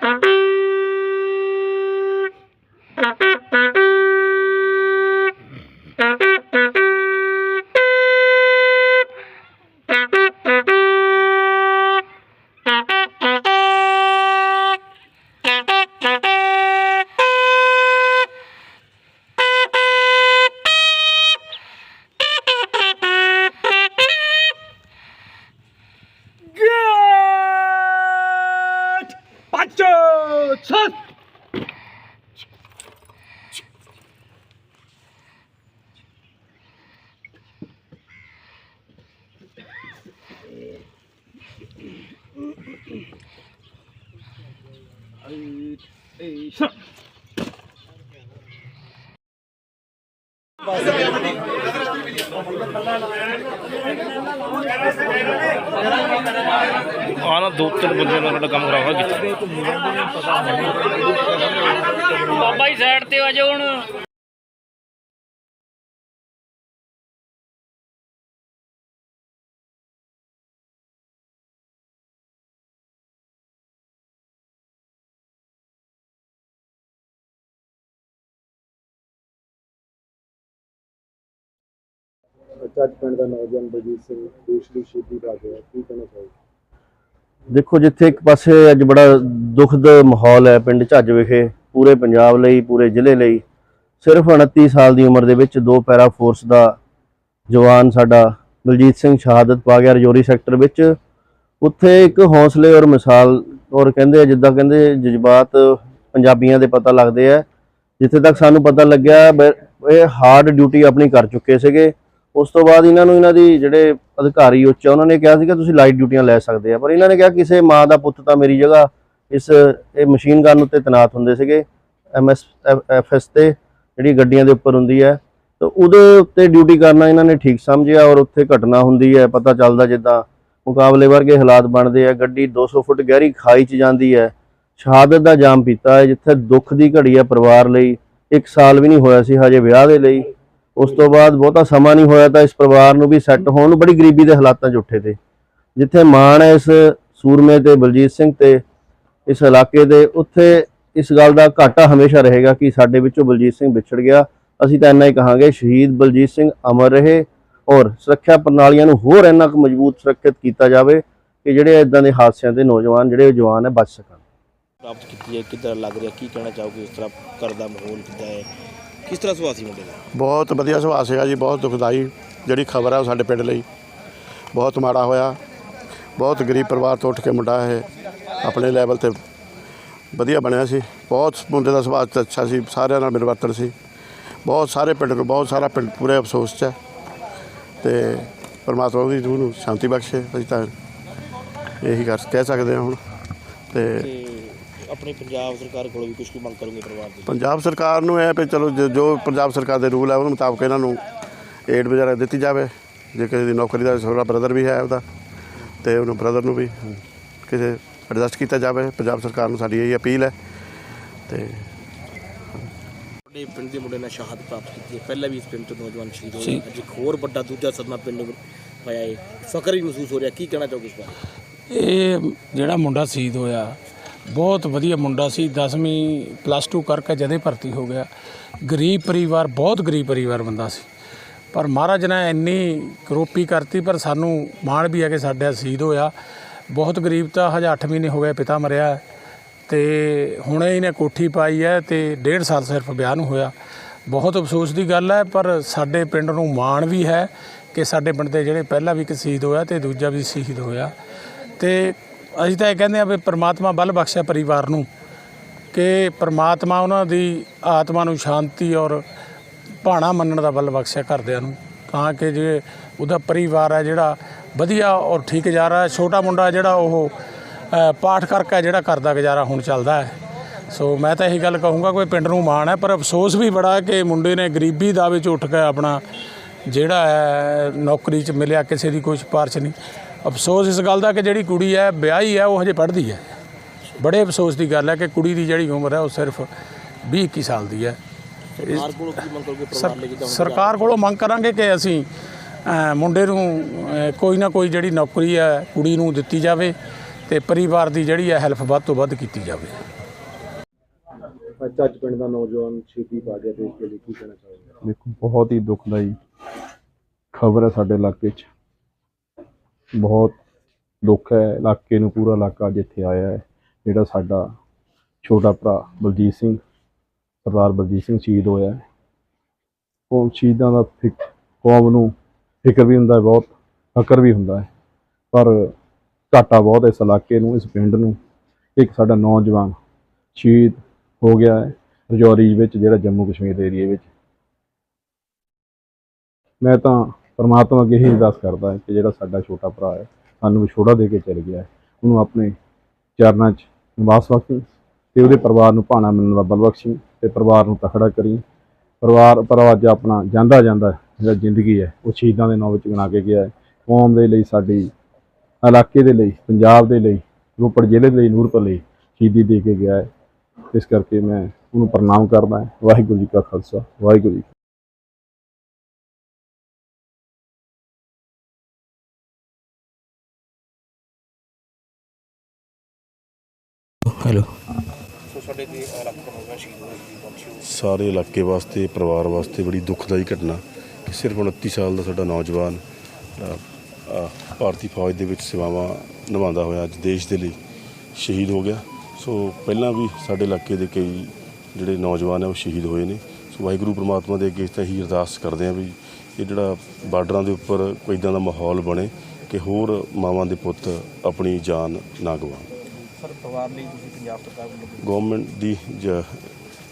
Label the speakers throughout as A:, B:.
A: Thank you. 천! 아이
B: ਆ ਨਾ ਦੋ ਤਿੰਨ ਬੰਦੇ ਨਾਲ ਸਾਡਾ ਕੰਮ ਕਰਾਵਾ ਕੀਤਾ।
C: ਬਾਬਾ ਜੀ ਸਾਈਡ ਤੇ ਆ ਜਾਓ ਹੁਣ।
D: ਪਿੰਡ ਦਾ ਨੌਜਵਾਨ ਬਲਜੀਤ ਸਿੰਘ ਦੇਸ਼ ਦੀ ਸ਼ਹੀਦੀ ਪਾ ਗਿਆ ਕੀ ਕਹਿਣਾ ਚਾਹੋਗੇ?
E: ਦੇਖੋ ਜਿੱਥੇ ਇੱਕ ਪਾਸੇ ਅੱਜ ਬੜਾ ਦੁਖਦ ਮਾਹੌਲ ਹੈ ਪਿੰਡ ਝੱਜ ਵਿਖੇ, ਪੂਰੇ ਪੰਜਾਬ ਲਈ, ਪੂਰੇ ਜ਼ਿਲ੍ਹੇ ਲਈ। ਸਿਰਫ 29 ਸਾਲ ਦੀ ਉਮਰ ਦੇ ਵਿੱਚ ਦੋ ਪੈਰਾ ਫੋਰਸ ਦਾ ਜਵਾਨ ਸਾਡਾ ਬਲਜੀਤ ਸਿੰਘ ਸ਼ਹਾਦਤ ਪਾ ਗਿਆ ਰਜੌਰੀ ਸੈਕਟਰ ਵਿੱਚ। ਉੱਥੇ ਇੱਕ ਹੌਸਲੇ ਔਰ ਮਿਸਾਲ ਔਰ ਕਹਿੰਦੇ ਆ, ਜਿੱਦਾਂ ਕਹਿੰਦੇ ਜਜ਼ਬਾਤ ਪੰਜਾਬੀਆਂ ਦੇ ਪਤਾ ਲੱਗਦੇ ਆ। ਜਿੱਥੇ ਤੱਕ ਸਾਨੂੰ ਪਤਾ ਲੱਗਿਆ, ਬ- ਇਹ ਹਾਰਡ ਡਿਊਟੀ ਆਪਣੀ ਕਰ ਚੁੱਕੇ ਸੀਗੇ। ਉਸ ਤੋਂ ਬਾਅਦ ਇਹਨਾਂ ਨੂੰ ਇਹਨਾਂ ਦੀ ਜਿਹੜੇ ਅਧਿਕਾਰੀ ਉੱਚ ਉਹਨਾਂ ਨੇ ਕਿਹਾ ਸੀ ਕਿ ਤੁਸੀਂ ਲਾਈਟ ਡਿਊਟੀਆਂ ਲੈ ਸਕਦੇ ਆ। ਪਰ ਇਹਨਾਂ ਨੇ ਕਿਹਾ ਕਿਸੇ ਮਾਂ ਦਾ ਪੁੱਤ ਤਾਂ ਮੇਰੀ ਜਗ੍ਹਾ, ਇਸ, ਇਹ ਮਸ਼ੀਨ ਗਨ ਉੱਤੇ ਤੈਨਾਤ ਹੁੰਦੇ ਸੀਗੇ ਐਮਐਸ ਐਫਐਸ ਤੇ, ਜਿਹੜੀ ਗੱਡੀਆਂ ਦੇ ਉੱਪਰ ਹੁੰਦੀ ਹੈ। ਤਾਂ ਉਹਦੇ ਉੱਤੇ ਡਿਊਟੀ ਕਰਨਾ ਇਹਨਾਂ ਨੇ ਠੀਕ ਸਮਝਿਆ ਔਰ ਉੱਥੇ ਘਟਨਾ ਹੁੰਦੀ ਹੈ, ਪਤਾ ਚੱਲਦਾ ਜਿੱਦਾਂ ਮੁਕਾਬਲੇ ਵਰਗੇ ਹਾਲਾਤ ਬਣਦੇ ਆ, ਗੱਡੀ 200 ਫੁੱਟ ਗਹਿਰੀ ਖਾਈ 'ਚ ਜਾਂਦੀ ਹੈ, ਸ਼ਹਾਦਤ ਦਾ ਜਾਮ ਪੀਤਾ ਹੈ, ਜਿੱਥੇ ਦੁੱਖ ਦੀ ਘੜੀ ਹੈ ਪਰਿਵਾਰ ਲਈ, ਇੱਕ ਸਾਲ ਵੀ ਨਹੀਂ ਹੋਇਆ ਸੀ ਹਜੇ ਵਿਆਹ ਦੇ ਲਈ। ਉਸ ਤੋਂ ਬਾਅਦ ਬਹੁਤਾ ਸਮਾਂ ਨਹੀਂ ਹੋਇਆ ਤਾਂ ਇਸ ਪਰਿਵਾਰ ਨੂੰ ਵੀ ਸੈੱਟ ਹੋਣ ਨੂੰ ਬੜੀ ਗਰੀਬੀ ਦੇ ਹਾਲਾਤਾਂ 'ਚ ਉੱਠੇ ਤੇ। ਜਿੱਥੇ ਮਾਣ ਹੈ ਇਸ ਸੂਰਮੇ ਤੇ, ਬਲਜੀਤ ਸਿੰਘ ਤੇ, ਇਸ ਇਲਾਕੇ ਦੇ, ਉੱਥੇ ਇਸ ਗੱਲ ਦਾ ਘਾਟਾ ਹਮੇਸ਼ਾ ਰਹੇਗਾ ਕਿ ਸਾਡੇ ਵਿੱਚੋਂ ਬਲਜੀਤ ਸਿੰਘ ਵਿਛੜ ਗਿਆ। ਅਸੀਂ ਤਾਂ ਇੰਨਾ ਹੀ ਕਹਾਂਗੇ, ਸ਼ਹੀਦ ਬਲਜੀਤ ਸਿੰਘ ਅਮਰ ਰਹੇ ਔਰ ਸੁਰੱਖਿਆ ਪ੍ਰਣਾਲੀਆਂ ਨੂੰ ਹੋਰ ਇੰਨਾ ਕੁ ਮਜ਼ਬੂਤ ਸੁਰੱਖਿਅਤ ਕੀਤਾ ਜਾਵੇ ਕਿ ਜਿਹੜੇ ਇਦਾਂ ਦੇ ਹਾਦਸਿਆਂ ਦੇ ਨੌਜਵਾਨ, ਜਿਹੜੇ ਜਵਾਨ ਹੈ, ਬਚ ਸਕਣ।
B: ਪ੍ਰਾਪਤ ਕੀਤੀ ਹੈ, ਕਿੱਦਾਂ ਲੱਗ ਰਿਹਾ, ਕੀ ਕਹਿਣਾ ਚਾਹੋਗੇ ਇਸ ਤਰ੍ਹਾਂ ਘਰ ਮਾਹੌਲ ਕਿੱਦਾਂ ਹੈ? ਕਿਸ ਤਰ੍ਹਾਂ ਸੁਭਾਅ ਸੀ ਮੁੰਡੇ ਦਾ?
F: ਬਹੁਤ ਵਧੀਆ ਸੁਭਾਅ ਸੀਗਾ ਜੀ ਬਹੁਤ ਦੁਖਦਾਈ ਜਿਹੜੀ ਖਬਰ ਹੈ ਉਹ ਸਾਡੇ ਪਿੰਡ ਲਈ। ਬਹੁਤ ਮਾੜਾ ਹੋਇਆ। ਬਹੁਤ ਗਰੀਬ ਪਰਿਵਾਰ ਤੋਂ ਉੱਠ ਕੇ ਮੁੰਡਾ ਇਹ ਆਪਣੇ ਲੈਵਲ ਤੇ ਵਧੀਆ ਬਣਿਆ ਸੀ। ਬਹੁਤ ਮੁੰਡੇ ਦਾ ਸੁਭਾਅ ਤਾਂ ਅੱਛਾ ਸੀ ਸਾਰਿਆਂ ਨਾਲ ਮਿਲਵਰਤਨ ਸੀ। ਬਹੁਤ ਸਾਰੇ ਪਿੰਡ ਨੂੰ ਬਹੁਤ ਸਾਰਾ ਪਿੰਡ ਪੂਰੇ ਅਫਸੋਸ 'ਚ ਹੈ। ਤੇ ਪਰਮਾਤਮਾ ਦੀ ਰੂਹ ਨੂੰ ਸ਼ਾਂਤੀ ਬਖਸ਼ੇ ਅਸੀਂ ਤਾਂ ਇਹੀ ਕਰ ਕਹਿ ਸਕਦੇ ਹਾਂ ਹੁਣ। ਤੇ
B: ਆਪਣੀ ਪੰਜਾਬ ਸਰਕਾਰ ਕੋਲੋਂ ਵੀ ਕੁਝ ਕੀ ਮੰਗ ਕਰੋਗੇ ਪਰਿਵਾਰ ਦੀ
F: ਪੰਜਾਬ ਸਰਕਾਰ ਨੂੰ ਇਹ ਵੀ ਚਲੋ ਜੋ- ਜੋ ਪੰਜਾਬ ਸਰਕਾਰ ਦੇ ਰੂਲ ਹੈ ਉਹਨਾਂ ਮੁਤਾਬਕ ਇਹਨਾਂ ਨੂੰ ਏਡ ਵਗੈਰਾ ਦਿੱਤੀ ਜਾਵੇ। ਜੇ ਕਿਸੇ ਦੀ ਨੌਕਰੀ ਦਾ ਛੋਟਾ ਬ੍ਰਦਰ ਵੀ ਹੈ ਉਹਦਾ ਤੇ ਉਹਨੂੰ ਬ੍ਰਦਰ ਨੂੰ ਵੀ ਕਿਸੇ ਐਡਜਸਟ ਕੀਤਾ ਜਾਵੇ। ਪੰਜਾਬ ਸਰਕਾਰ ਨੂੰ ਸਾਡੀ ਇਹ ਅਪੀਲ ਹੈ। ਤੇ
B: ਤੁਹਾਡੇ ਪਿੰਡ ਦੇ ਮੁੰਡੇ ਨੇ ਸ਼ਹਾਦਤ ਪ੍ਰਾਪਤ ਕੀਤੀ ਹੈ। ਪਹਿਲਾਂ ਵੀ ਇਸ ਪਿੰਡ ਤੋਂ ਨੌਜਵਾਨ ਸ਼ਹੀਦ ਹੋਏ ਅੱਜ ਇੱਕ ਹੋਰ ਵੱਡਾ ਦੂਜਾ ਸਦਮਾ ਪਿੰਡ ਨੂੰ ਪਾਇਆ ਹੈ। ਫਕਰ ਵੀ ਮਹਿਸੂਸ ਹੋ ਰਿਹਾ। ਕੀ ਕਹਿਣਾ ਚਾਹੋਗੇ ਇਸ ਬਾਰੇ?
G: ਇਹ ਜਿਹੜਾ ਮੁੰਡਾ ਸ਼ਹੀਦ ਹੋਇਆ ਬਹੁਤ ਵਧੀਆ ਮੁੰਡਾ ਸੀ 10ਵੀਂ ਪਲੱਸ 2 ਕਰਕੇ ਜਦੇ ਭਰਤੀ ਹੋ ਗਿਆ। ਗਰੀਬ ਪਰਿਵਾਰ, ਬਹੁਤ ਗਰੀਬ ਪਰਿਵਾਰ ਬੰਦਾ ਸੀ। ਪਰ ਮਹਾਰਾਜ ਨੇ ਇੰਨੀ ਕਰੋਪੀ ਕਰਤੀ, ਪਰ ਸਾਨੂੰ ਮਾਣ ਵੀ ਹੈ ਕਿ ਸਾਡਾ ਸ਼ਹੀਦ ਹੋਇਆ। ਬਹੁਤ ਗਰੀਬ ਤਾਂ ਹਜੇ 8 ਮਹੀਨੇ ਹੋ ਗਏ ਪਿਤਾ ਮਰਿਆ ਹੈ ਤੇ ਹੁਣੇ ਇਹਨੇ ਕੋਠੀ ਪਾਈ ਹੈ ਤੇ ਡੇਢ ਸਾਲ ਸਿਰਫ ਵਿਆਹ ਨੂੰ ਹੋਇਆ। ਬਹੁਤ ਅਫਸੋਸ ਦੀ ਗੱਲ ਹੈ, ਪਰ ਸਾਡੇ ਪਿੰਡ ਨੂੰ ਮਾਣ ਵੀ ਹੈ ਕਿ ਸਾਡੇ ਪਿੰਡ ਦੇ ਜਿਹੜੇ ਪਹਿਲਾਂ ਵੀ ਇੱਕ ਸ਼ਹੀਦ ਹੋਇਆ ਤੇ ਦੂਜਾ ਵੀ ਸ਼ਹੀਦ ਹੋਇਆ। ਤੇ ਅਸੀਂ ਤਾਂ ਇਹ ਕਹਿੰਦੇ ਆ ਵੀ ਪ੍ਰਮਾਤਮਾ ਬਲ ਬਖਸ਼ਿਆ ਪਰਿਵਾਰ ਨੂੰ ਕਿ ਪ੍ਰਮਾਤਮਾ ਉਹਨਾਂ ਦੀ ਆਤਮਾ ਨੂੰ ਸ਼ਾਂਤੀ ਔਰ ਭਾਣਾ ਮੰਨਣ ਦਾ ਬਲ ਬਖਸ਼ਿਆ ਘਰਦਿਆਂ ਨੂੰ। ਤਾਂ ਕਿ ਜੇ ਉਹਦਾ ਪਰਿਵਾਰ ਹੈ ਜਿਹੜਾ ਵਧੀਆ ਔਰ ਠੀਕ ਗੁਜ਼ਾਰਾ ਛੋਟਾ ਮੁੰਡਾ ਜਿਹੜਾ ਉਹ ਪਾਠ ਕਰਕੇ ਜਿਹੜਾ ਘਰ ਦਾ ਗੁਜ਼ਾਰਾ ਹੁਣ ਚੱਲਦਾ ਹੈ। ਸੋ ਮੈਂ ਤਾਂ ਇਹੀ ਗੱਲ ਕਹੂੰਗਾ, ਕੋਈ ਪਿੰਡ ਨੂੰ ਮਾਣ ਹੈ, ਪਰ ਅਫਸੋਸ ਵੀ ਬੜਾ ਕਿ ਮੁੰਡੇ ਨੇ ਗਰੀਬੀ ਦਾ ਵਿੱਚ ਉੱਠ ਕੇ ਆਪਣਾ ਜਿਹੜਾ ਹੈ, ਨੌਕਰੀ 'ਚ ਮਿਲਿਆ, ਕਿਸੇ ਦੀ ਕੋਈ ਸਿਫਾਰਿਸ਼ ਨਹੀਂ। ਅਫਸੋਸ ਇਸ ਗੱਲ ਦਾ ਕਿ ਜਿਹੜੀ ਕੁੜੀ ਹੈ ਵਿਆਹੀ ਹੈ ਉਹ ਹਜੇ ਪੜ੍ਹਦੀ ਹੈ। ਬੜੇ ਅਫਸੋਸ ਦੀ ਗੱਲ ਹੈ ਕਿ ਕੁੜੀ ਦੀ ਜਿਹੜੀ ਉਮਰ ਹੈ ਉਹ ਸਿਰਫ 20 21 ਸਾਲ ਦੀ ਹੈ।
B: ਸਰਕਾਰ ਕੋਲੋਂ ਕੀ ਮੰਗ ਕਰੋਗੇ ਪਰਿਵਾਰ ਲਈ ਜਿੱਦਾਂ ਹੁਣ
G: ਸਰਕਾਰ ਕੋਲੋਂ ਮੰਗ ਕਰਾਂਗੇ ਕਿ ਅਸੀਂ ਮੁੰਡੇ ਨੂੰ ਕੋਈ ਨਾ ਕੋਈ ਜਿਹੜੀ ਨੌਕਰੀ ਹੈ ਕੁੜੀ ਨੂੰ ਦਿੱਤੀ ਜਾਵੇ ਤੇ ਪਰਿਵਾਰ ਦੀ ਜਿਹੜੀ ਹੈ ਹੈਲਪ ਵੱਧ ਤੋਂ ਵੱਧ ਕੀਤੀ ਜਾਵੇ।
D: ਅੱਜ ਪਿੰਡ ਦਾ ਨੌਜਵਾਨ ਸ਼ਹੀਦੀ ਪਾ ਗਿਆ ਦੇਸ਼ ਦੇ ਲਈ ਕੀ ਕਹਿਣਾ
H: ਦੇਖੋ ਬਹੁਤ ਹੀ ਦੁਖਦਾਈ ਖਬਰ ਹੈ ਸਾਡੇ ਇਲਾਕੇ 'ਚ। ਬਹੁਤ ਦੁੱਖ ਹੈ, ਇਲਾਕੇ ਨੂੰ ਪੂਰਾ ਇਲਾਕਾ ਜਿੱਥੇ ਆਇਆ ਹੈ, ਜਿਹੜਾ ਸਾਡਾ ਛੋਟਾ ਭਰਾ ਬਲਜੀਤ ਸਿੰਘ, ਸਰਦਾਰ ਬਲਜੀਤ ਸਿੰਘ ਸ਼ਹੀਦ ਹੋਇਆ ਹੈ। ਉਹ ਸ਼ਹੀਦਾਂ ਦਾ ਫਿਕ- ਕੌਮ ਨੂੰ ਫਿਕਰ ਵੀ ਹੁੰਦਾ ਹੈ, ਬਹੁਤ ਫਕਰ ਵੀ ਹੁੰਦਾ ਹੈ, ਪਰ ਘਾਟਾ ਬਹੁਤ ਹੈ ਇਸ ਇਲਾਕੇ ਨੂੰ, ਇਸ ਪਿੰਡ ਨੂੰ। ਇੱਕ ਸਾਡਾ ਨੌਜਵਾਨ ਸ਼ਹੀਦ ਹੋ ਗਿਆ ਹੈ, ਰਜੌਰੀ ਵਿੱਚ, ਜਿਹੜਾ ਜੰਮੂ ਕਸ਼ਮੀਰ ਦੇ ਏਰੀਏ ਵਿੱਚ। ਮੈਂ ਤਾਂ ਪਰਮਾਤਮਾ ਅੱਗੇ ਹੀ ਅਰਦਾਸ ਕਰਦਾ ਹਾਂ ਕਿ ਜਿਹੜਾ ਸਾਡਾ ਛੋਟਾ ਭਰਾ ਹੈ, ਸਾਨੂੰ ਵਿਛੋੜਾ ਦੇ ਕੇ ਚਲ ਗਿਆ ਹੈ। ਉਹਨੂੰ ਆਪਣੇ ਚਰਨਾਂ 'ਚ ਨਿਵਾਸ ਬਖਸ਼ੀ ਤੇ ਉਹਦੇ ਪਰਿਵਾਰ ਨੂੰ ਭਾਣਾ ਮਿਲਣ ਦਾ ਬਲ ਬਖਸ਼ੀ ਤੇ ਪਰਿਵਾਰ ਨੂੰ ਤਖੜਾ ਕਰੀ। ਪਰਿਵਾਰ, ਪਰ ਅੱਜ ਆਪਣਾ ਜਾਂਦਾ ਜਾਂਦਾ ਜਿਹੜਾ ਜ਼ਿੰਦਗੀ ਹੈ, ਉਹ ਸ਼ਹੀਦਾਂ ਦੇ ਨਾਂ ਵਿੱਚ ਬਣਾ ਕੇ ਗਿਆ ਹੈ। ਕੌਮ ਦੇ ਲਈ, ਸਾਡੀ ਇਲਾਕੇ ਦੇ ਲਈ, ਪੰਜਾਬ ਦੇ ਲਈ, ਰੋਪੜ ਜ਼ਿਲ੍ਹੇ ਦੇ ਲਈ, ਨੂਰਪੁਰ ਲਈ ਸ਼ਹੀਦੀ ਦੇ ਕੇ ਗਿਆ ਹੈ। ਇਸ ਕਰਕੇ ਮੈਂ ਉਹਨੂੰ ਪ੍ਰਣਾਮ ਕਰਦਾ ਵਾਹਿਗੁਰੂ ਜੀ ਕਾ ਖਾਲਸਾ, ਵਾਹਿਗੁਰੂ ਜੀ ਕੀ
I: ਸਾਰੇ ਇਲਾਕੇ ਵਾਸਤੇ ਪਰਿਵਾਰ ਵਾਸਤੇ ਬੜੀ ਦੁਖਦਾਈ ਘਟਨਾ ਕਿ ਸਿਰਫ 29 ਸਾਲ ਦਾ ਸਾਡਾ ਨੌਜਵਾਨ ਅ, ਅ, ਭਾਰਤੀ ਫੌਜ ਦੇ ਵਿੱਚ ਸੇਵਾਵਾਂ ਨਿਭਾਉਂਦਾ ਹੋਇਆ ਅੱਜ ਦੇਸ਼ ਦੇ ਲਈ ਸ਼ਹੀਦ ਹੋ ਗਿਆ। ਸੋ ਪਹਿਲਾਂ ਵੀ ਸਾਡੇ ਇਲਾਕੇ ਦੇ ਕਈ ਜਿਹੜੇ ਨੌਜਵਾਨ ਹੈ ਉਹ ਸ਼ਹੀਦ ਹੋਏ ਨੇ। ਸੋ ਵਾਹਿਗੁਰੂ ਪ੍ਰਮਾਤਮਾ ਦੇ ਅੱਗੇ ਤਾਂ ਹੀ ਅਰਦਾਸ ਕਰਦੇ ਆ ਵੀ ਇਹ ਜਿਹੜਾ ਬਾਰਡਰਾਂ ਦੇ ਉੱਪਰ ਕੋਈ ਇਦਾਂ ਦਾ ਮਾਹੌਲ ਬਣੇ ਕਿ ਹੋਰ ਮਾਵਾਂ ਦੇ ਪੁੱਤ ਆਪਣੀ ਜਾਨ ਨਾ ਗਵਾਉਣ।
B: ਸਰ, ਪਰਿਵਾਰ ਲਈ ਤੁਸੀਂ ਪੰਜਾਬ ਸਰਕਾਰ ਵੱਲੋਂ
I: ਗਵਰਨਮੈਂਟ ਦੀ ਜ-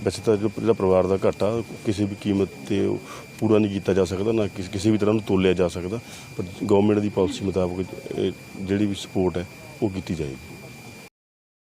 I: ਵੈਸੇ ਤਾਂ ਜਿਹੜਾ ਜਿਹੜਾ ਪਰਿਵਾਰ ਦਾ ਘਾਟਾ, ਕਿਸੇ ਵੀ ਕੀਮਤ ਤੇ ਉਹ ਪੂਰਾ ਨਹੀਂ ਕੀਤਾ ਜਾ ਸਕਦਾ, ਨਾ ਕਿਸ- ਕਿਸੇ ਵੀ ਤਰ੍ਹਾਂ ਨੂੰ ਤੋਲਿਆ ਜਾ ਸਕਦਾ, ਪਰ ਗਵਰਨਮੈਂਟ ਦੀ ਪਾਲਿਸੀ ਮੁਤਾਬਕ ਇਹ ਜਿਹੜੀ ਵੀ ਸਪੋਰਟ ਹੈ, ਉਹ ਕੀਤੀ ਜਾਏਗੀ।